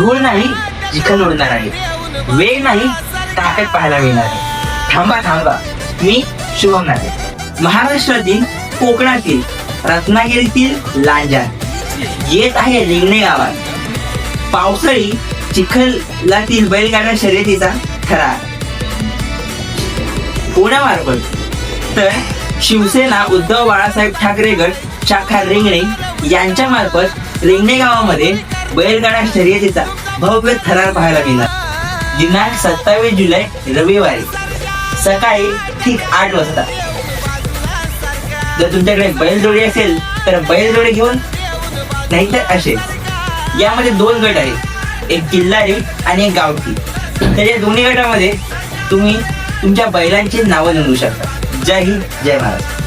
धूळ नाही चिखल उडणार आहे. वेग नाही ताकद पाहायला मिळणार आहे. थांबा थांबा. मी शुभम नारे महाराष्ट्रातील कोकणातील रत्नागिरीतील लांजा. येत आहे रिंगणे गावात. पावसाळी चिखलातील बैलगाड्या शर्यतीचा ठरार पुण्यामार्फत तर शिवसेना उद्धव बाळासाहेब ठाकरे गट शाखा रिंगणे यांच्या मार्फत रिंगणे गावामध्ये बैलगाडा शर्यतीचा भव्य थरार पाहायला मिळणार. दिनांक सत्तावीस जुलै रविवारी सकाळी ठीक आठ वाजता. जर तुमच्याकडे बैलजोडी असेल तर बैलजोडी घेऊन नाहीतर असे. यामध्ये दोन गट आहेत एक किल्लारी आणि एक गावठी. तर या दोन्ही गटामध्ये तुम्ही तुमच्या बैलांची नावं नोंदवू शकता. जय हिंद जय महाराष्ट्र